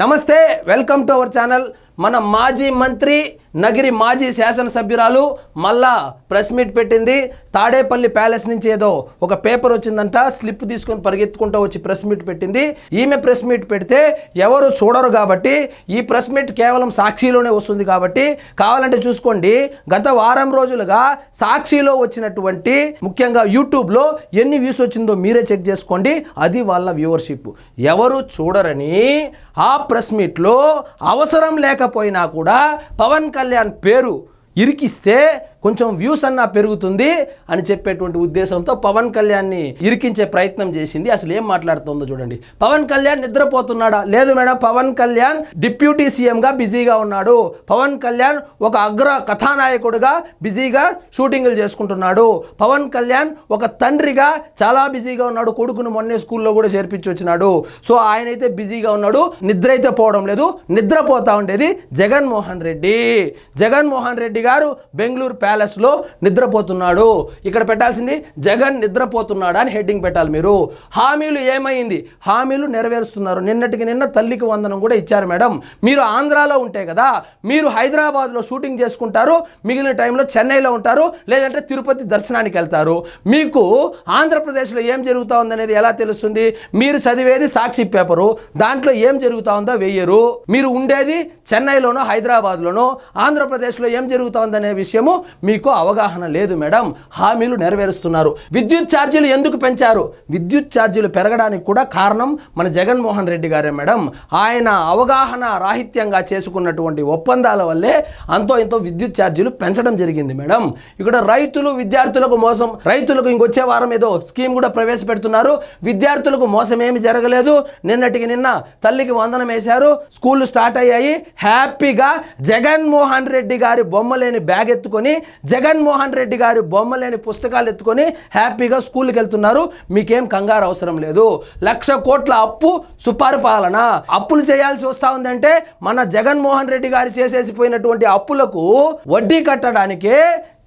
నమస్తే welcome to our channel. మన మాజీ మంత్రి నగిరి మాజీ శాసనసభ్యురాలు మళ్ళా ప్రెస్ మీట్ పెట్టింది. తాడేపల్లి ప్యాలెస్ నుంచి ఏదో ఒక పేపర్ వచ్చిందంట స్లిప్ తీసుకొని పరిగెత్తుకుంటూ వచ్చి ప్రెస్ మీట్ పెట్టింది. ఈమె ప్రెస్ మీట్ పెడితే ఎవరు చూడరు కాబట్టి ఈ ప్రెస్ మీట్ కేవలం సాక్షిలోనే వస్తుంది కాబట్టి కావాలంటే చూసుకోండి. గత వారం రోజులుగా సాక్షిలో వచ్చినటువంటి ముఖ్యంగా యూట్యూబ్లో ఎన్ని వ్యూస్ వచ్చిందో మీరే చెక్ చేసుకోండి. అది వాళ్ళ వ్యూవర్షిప్ ఎవరు చూడరని ఆ ప్రెస్ మీట్లో అవసరం లేకపోయినా కూడా పవన్ కళ్యాణ్ పేరు ఇరికిస్తే కొంచెం వ్యూస్ అన్నా పెరుగుతుంది అని చెప్పేటువంటి ఉద్దేశంతో పవన్ కళ్యాణ్ని ఇరికించే ప్రయత్నం చేసింది. అసలు ఏం మాట్లాడుతుందో చూడండి. పవన్ కళ్యాణ్ నిద్రపోతున్నాడా? లేదు మేడం పవన్ కళ్యాణ్ డిప్యూటీ సీఎంగా బిజీగా ఉన్నాడు. పవన్ కళ్యాణ్ ఒక అగ్ర కథానాయకుడుగా బిజీగా షూటింగ్లు చేసుకుంటున్నాడు. పవన్ కళ్యాణ్ ఒక తండ్రిగా చాలా బిజీగా ఉన్నాడు. కొడుకును మొన్నే స్కూల్లో కూడా చేర్పించి వచ్చినాడు. సో ఆయన అయితే బిజీగా ఉన్నాడు. నిద్ర అయితే పోవడం లేదు. నిద్రపోతా ఉండేది జగన్మోహన్ రెడ్డి. జగన్మోహన్ రెడ్డి గారు బెంగళూరు ప్యాలెస్లో నిద్రపోతున్నాడు. ఇక్కడ పెట్టాల్సింది జగన్ నిద్రపోతున్నాడా అని హెడ్డింగ్ పెట్టాలి మీరు. హామీలు ఏమైంది? హామీలు నెరవేరుస్తున్నారు. నిన్నటికి నిన్న తల్లికి వందనం కూడా ఇచ్చారు మేడం. మీరు ఆంధ్రాలో ఉంటే కదా మీరు హైదరాబాద్లో షూటింగ్ చేసుకుంటారు మిగిలిన టైంలో చెన్నైలో ఉంటారు లేదంటే తిరుపతి దర్శనానికి వెళ్తారు. మీకు ఆంధ్రప్రదేశ్లో ఏం జరుగుతూ ఉందనేది ఎలా తెలుస్తుంది? మీరు చదివేది సాక్షి పేపరు దాంట్లో ఏం జరుగుతూ ఉందో వెయ్యరు. మీరు ఉండేది చెన్నైలోనో హైదరాబాద్లోనో ఆంధ్రప్రదేశ్లో ఏం జరుగుతూ ఉందనే విషయము మీకు అవగాహన లేదు మేడం. హామీలు నెరవేరుస్తున్నారు. విద్యుత్ ఛార్జీలు ఎందుకు పెంచారు? విద్యుత్ ఛార్జీలు పెరగడానికి కూడా కారణం మన జగన్మోహన్ రెడ్డి గారే మేడం. ఆయన అవగాహన రాహిత్యంగా చేసుకున్నటువంటి ఒప్పందాల వల్లే అంతో ఇంతో విద్యుత్ ఛార్జీలు పెంచడం జరిగింది మేడం. ఇక్కడ రైతులు విద్యార్థులకు మోసం రైతులకు ఇంకొచ్చే వారం ఏదో స్కీమ్ కూడా ప్రవేశపెడుతున్నారు. విద్యార్థులకు మోసం ఏమి జరగలేదు. నిన్నటికి నిన్న తల్లికి వందనం వేశారు. స్కూళ్ళు స్టార్ట్ అయ్యాయి. హ్యాపీగా జగన్మోహన్ రెడ్డి గారి బొమ్మలేని బ్యాగ్ ఎత్తుకొని జగన్మోహన్ రెడ్డి గారి బొమ్మలేని పుస్తకాలు ఎత్తుకొని హ్యాపీగా స్కూల్కి వెళ్తున్నారు. మీకేం కంగారు అవసరం లేదు. లక్ష కోట్ల అప్పు సుపరిపాలన. అప్పులు చేయాల్సి వస్తా ఉందంటే మన జగన్మోహన్ రెడ్డి గారు చేసేసిపోయినటువంటి అప్పులకు వడ్డీ కట్టడానికే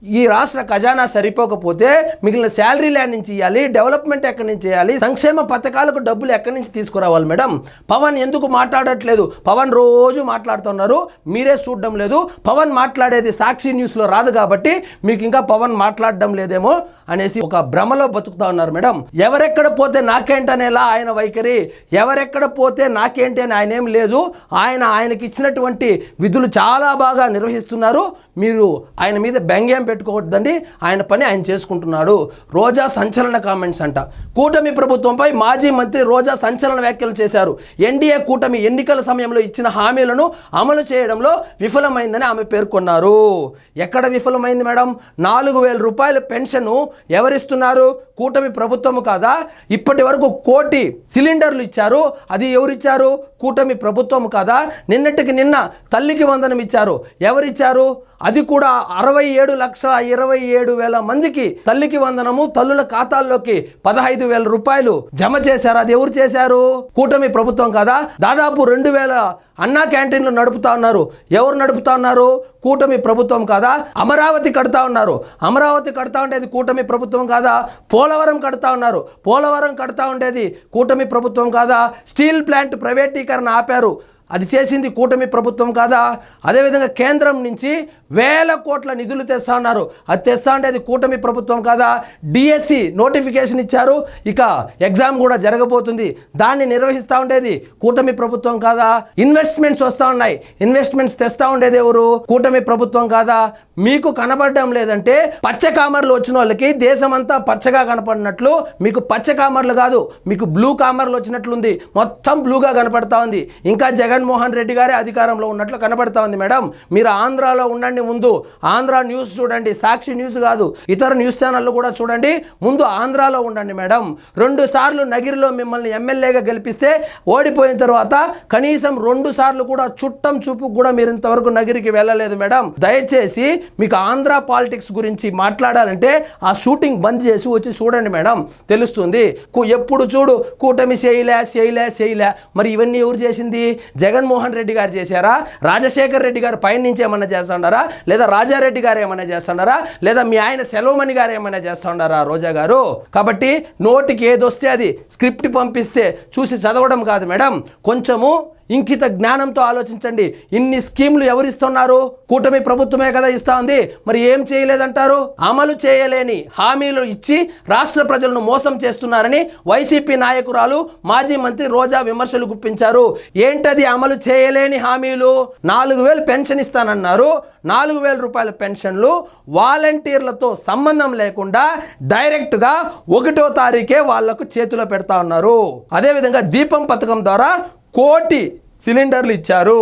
ఈ రాష్ట్ర ఖజానా సరిపోకపోతే మిగిలిన శాలరీ ల్యాండ్ నుంచి ఇవ్వాలి డెవలప్మెంట్ ఎక్కడి నుంచి చేయాలి సంక్షేమ పథకాలకు డబ్బులు ఎక్కడి నుంచి తీసుకురావాలి మేడం? పవన్ ఎందుకు మాట్లాడట్లేదు? పవన్ రోజు మాట్లాడుతున్నారు మీరే చూడడం లేదు పవన్ మాట్లాడేది సాక్షి న్యూస్లో రాదు కాబట్టి మీకు ఇంకా పవన్ మాట్లాడడం లేదేమో అనేసి ఒక భ్రమలో బతుకుతా ఉన్నారు మేడం. ఎవరెక్కడ పోతే నాకేంటనేలా ఆయన వైఖరి ఎవరెక్కడ పోతే నాకేంటి అని ఆయన ఏం లేదు. ఆయన ఆయనకి ఇచ్చినటువంటి విధులు చాలా బాగా నిర్వహిస్తున్నారు. మీరు ఆయన మీద బెంగేం పెట్టుకోవద్దండి ఆయన పని ఆయన చేసుకుంటున్నాడు. రోజా సంచలన కామెంట్స్ అంట. కూటమి ప్రభుత్వంపై మాజీ మంత్రి రోజా సంచలన వ్యాఖ్యలు చేశారు. ఎన్డీఏ కూటమి ఎన్నికల సమయంలో ఇచ్చిన హామీలను అమలు చేయడంలో విఫలమైందని ఆమె పేర్కొన్నారు. ఎక్కడ విఫలమైంది మేడం? నాలుగు వేల రూపాయల పెన్షన్ను ఎవరిస్తున్నారు? కూటమి ప్రభుత్వము కాదా? ఇప్పటి వరకు కోటి సిలిండర్లు ఇచ్చారు. అది ఎవరిచ్చారు? కూటమి ప్రభుత్వం కాదా? నిన్నటికి నిన్న తల్లికి వందనం ఇచ్చారు. ఎవరిచ్చారు? అది కూడా అరవై ఏడు లక్షల ఇరవై ఏడు వేల మందికి తల్లికి వందనము తల్లుల ఖాతాల్లోకి పదహైదు వేల రూపాయలు జమ చేశారు. అది ఎవరు చేశారు? కూటమి ప్రభుత్వం కదా? దాదాపు రెండు వేల అన్నా క్యాంటీన్లు నడుపుతా ఉన్నారు. ఎవరు నడుపుతా ఉన్నారు? కూటమి ప్రభుత్వం కాదా? అమరావతి కడతా ఉన్నారు. అమరావతి కడతా ఉండేది కూటమి ప్రభుత్వం కాదా? పోలవరం కడతా ఉన్నారు. పోలవరం కడతా ఉండేది కూటమి ప్రభుత్వం కాదా? స్టీల్ ప్లాంట్ ప్రైవేటీకరణ ఆపారు. అది చేసింది కూటమి ప్రభుత్వం కాదా? అదేవిధంగా కేంద్రం నుంచి వేల కోట్ల నిధులు తెస్తా ఉన్నారు. అది తెస్తా అంటే అది కూటమి ప్రభుత్వం కాదా? డిఎస్సి నోటిఫికేషన్ ఇచ్చారు. ఇక ఎగ్జామ్ కూడా జరగబోతుంది. దాన్ని నిర్వహిస్తూ ఉండేది కూటమి ప్రభుత్వం కాదా? ఇన్వెస్ట్మెంట్స్ వస్తూ ఉన్నాయి. ఇన్వెస్ట్మెంట్స్ తెస్తా ఉండేది ఎవరు? కూటమి ప్రభుత్వం కాదా? మీకు కనబడడం లేదంటే పచ్చ కామర్లు వచ్చిన వాళ్ళకి దేశమంతా పచ్చగా కనపడినట్లు మీకు పచ్చ కామర్లు కాదు మీకు బ్లూ కామర్లు వచ్చినట్లుంది. మొత్తం బ్లూగా కనపడతా ఉంది. ఇంకా జగన్మోహన్ రెడ్డి గారే అధికారంలో ఉన్నట్లు కనపడతా ఉంది మేడం. మీరు ఆంధ్రాలో ఉండండి. ముందు. ఆంధ్ర న్యూస్ చూడండి. సాక్షి న్యూస్ కాదు. ఇతర న్యూస్ ఛానళ్ళు కూడా చూడండి. ముందు ఆంధ్రాలో ఉండండి మేడం. రెండు సార్లు నగిరిలో మిమ్మల్ని ఎమ్మెల్యేగా గెలిపిస్తే ఓడిపోయిన తర్వాత కనీసం రెండు సార్లు కూడా చుట్టం చూపు కూడా మీరు ఇంతవరకు నగిరికి వెళ్ళలేదు మేడం. దయచేసి మీకు ఆంధ్ర పాలిటిక్స్ గురించి మాట్లాడాలంటే ఆ షూటింగ్ బంద్ చేసి వచ్చి చూడండి మేడం. తెలుస్తుంది. ఎప్పుడు చూడు. కూటమి చేయలే చేయలే చేయలే. మరి ఇవన్నీ ఎవరు చేసింది? జగన్మోహన్ రెడ్డి గారు చేశారా? రాజశేఖర్ రెడ్డి గారు పయనించేమన్నా నుంచి ఏమన్నా లేదా రాజారెడ్డి గారు ఏమైనా చేస్తున్నారా లేదా మీ ఆయన సెలవుమణి గారు ఏమైనా చేస్తున్నారా రోజా గారు? కాబట్టి నోటికి ఏదొస్తే అది స్క్రిప్ట్ పంపిస్తే చూసి చదవడం కాదు మేడం. కొంచెము ఇంకిత జ్ఞానంతో ఆలోచించండి. ఇన్ని స్కీములు ఎవరిస్తున్నారు? కూటమి ప్రభుత్వమే కదా ఇస్తా ఉంది. మరి ఏం చేయలేదంటారు? అమలు చేయలేని హామీలు ఇచ్చి రాష్ట్ర ప్రజలను మోసం చేస్తున్నారని వైసీపీ నాయకురాలు మాజీ మంత్రి రోజా విమర్శలు గుప్పించారు. ఏంటది అమలు చేయలేని హామీలు? నాలుగు వేలు పెన్షన్ ఇస్తానన్నారు. నాలుగు వేల రూపాయల పెన్షన్లు వాలంటీర్లతో సంబంధం లేకుండా డైరెక్ట్గా ఒకటో తారీఖే వాళ్ళకు చేతిలో పెడతా ఉన్నారు. అదేవిధంగా దీపం పథకం ద్వారా కోటి సిలిండర్లు ఇచ్చారు.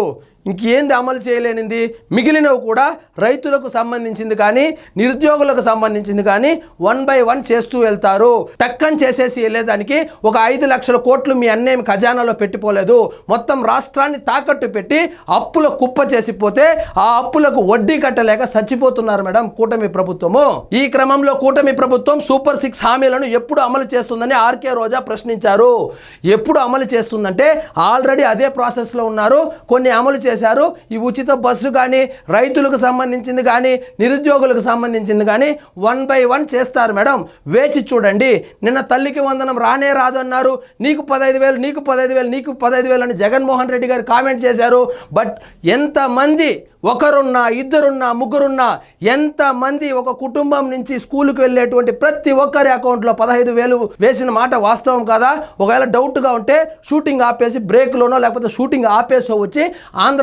ఇంకేంది అమలు చేయలేనింది? మిగిలినవి కూడా రైతులకు సంబంధించింది కానీ నిరుద్యోగులకు సంబంధించింది కానీ వన్ బై వన్ చేస్తూ వెళ్తారు. టక్కన్ చేసేసి వెళ్ళేదానికి ఒక ఐదు లక్షల కోట్లు మీ అన్నేం ఖజానాలో పెట్టిపోలేదు. మొత్తం రాష్ట్రాన్ని తాకట్టు పెట్టి అప్పుల కుప్ప చేసిపోతే ఆ అప్పులకు వడ్డీ కట్టలేక చచ్చిపోతున్నారు మేడం కూటమి ప్రభుత్వము. ఈ క్రమంలో కూటమి ప్రభుత్వం సూపర్ సిక్స్ హామీలను ఎప్పుడు అమలు చేస్తుందని ఆర్కే రోజా ప్రశ్నించారు. ఎప్పుడు అమలు చేస్తుందంటే ఆల్రెడీ అదే ప్రాసెస్లో ఉన్నారు. కొన్ని అమలు చేశారు. ఈ ఉచిత బస్సు కానీ రైతులకు సంబంధించింది కానీ నిరుద్యోగులకు సంబంధించింది కానీ వన్ బై వన్ చేస్తారు మేడం. వేచి చూడండి. నిన్న తల్లికి వందనం రానే రాదు అన్నారు నీకు పదహైదు వేలు నీకు పదహైదు వేలు నీకు పదహైదు వేలు అని జగన్మోహన్ రెడ్డి గారు కామెంట్ చేశారు. బట్ ఎంతమంది ఒకరున్నా ఇద్దరున్నా ముగ్గురున్నా ఎంతమంది ఒక కుటుంబం నుంచి స్కూల్కి వెళ్ళేటువంటి ప్రతి ఒక్కరి అకౌంట్లో పదహైదు వేలు వేసిన మాట వాస్తవం కాదా? ఒకవేళ డౌట్గా ఉంటే షూటింగ్ ఆపేసి బ్రేక్లోనో లేకపోతే షూటింగ్ ఆపేసో వచ్చి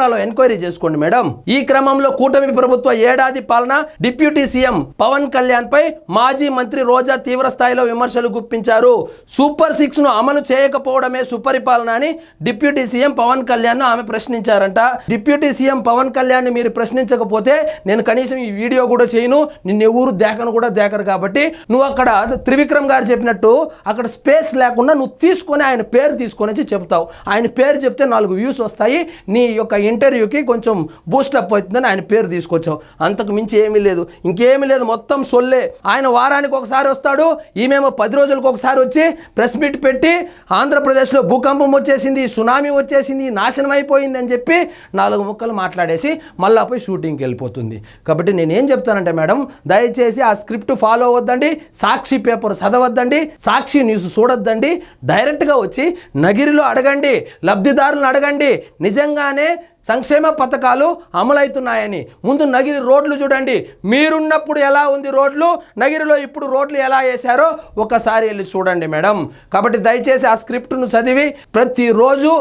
ఆంధ్రాలో ఎంక్వైరీ చేసుకోండి మేడం. ఈ క్రమంలో కూటమి ప్రభుత్వ ఏడాది పాలన డిప్యూటీ సీఎం పవన్ కళ్యాణ్ పై మాజీ మంత్రి రోజా తీవ్ర స్థాయిలో విమర్శలు గుప్పించారు. సూపర్ సిక్స్ను అమలు చేయకపోవడమే సుపరిపాలన అని డిప్యూటీ సీఎం పవన్ కళ్యాణ్ ఆమె ప్రశ్నించారంట. డిప్యూటీ సీఎం పవన్ కళ్యాణ్ మీరు ప్రశ్నించకపోతే నేను కనీసం ఈ వీడియో కూడా చేయను. నిన్న ఊరు దేకను కూడా దేకరు కాబట్టి నువ్వు అక్కడ త్రివిక్రమ్ గారు చెప్పినట్టు అక్కడ స్పేస్ లేకుండా నువ్వు తీసుకొని ఆయన పేరు తీసుకొని వచ్చి చెప్తావు. ఆయన పేరు చెప్తే నాలుగు వ్యూస్ వస్తాయి. నీ యొక్క ఇంటర్వ్యూకి కొంచెం బూస్టప్ అవుతుందని ఆయన పేరు తీసుకొచ్చావు. అంతకు మించి ఏమీ లేదు. ఇంకేమీ లేదు. మొత్తం సొల్లే. ఆయన వారానికి ఒకసారి వస్తాడు. ఈమెమో పది రోజులకు ఒకసారి వచ్చి ప్రెస్ మీట్ పెట్టి ఆంధ్రప్రదేశ్లో భూకంపం వచ్చేసింది సునామీ వచ్చేసింది నాశనం అయిపోయింది అని చెప్పి నాలుగు ముక్కలు మాట్లాడేసి మళ్ళా పోయి షూటింగ్కి వెళ్ళిపోతుంది. కాబట్టి నేనేం చెప్తానంటే మేడం దయచేసి ఆ స్క్రిప్ట్ ఫాలో అవ్వద్దండి సాక్షి పేపర్ చదవద్దండి సాక్షి న్యూస్ చూడొద్దండి డైరెక్ట్గా వచ్చి నగిరిలో అడగండి లబ్ధిదారులను అడగండి. నిజంగానే సంక్షేమ పథకాలు అమలవుతున్నాయని. ముందు నగిరి రోడ్లు చూడండి. మీరున్నప్పుడు ఎలా ఉంది రోడ్లు? నగిరిలో ఇప్పుడు రోడ్లు ఎలా వేశారో ఒకసారి వెళ్ళి చూడండి మేడం. కాబట్టి దయచేసి ఆ స్క్రిప్ట్ను చదివి ప్రతిరోజు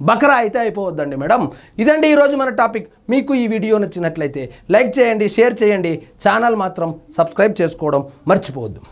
బకరా అయితే అయిపోవద్దండి మేడం. ఇదండి ఈరోజు మన టాపిక్. మీకు ఈ వీడియో నచ్చినట్లయితే లైక్ చేయండి షేర్ చేయండి. ఛానల్ మాత్రం సబ్స్క్రైబ్ చేసుకోవడం మర్చిపోవద్దు.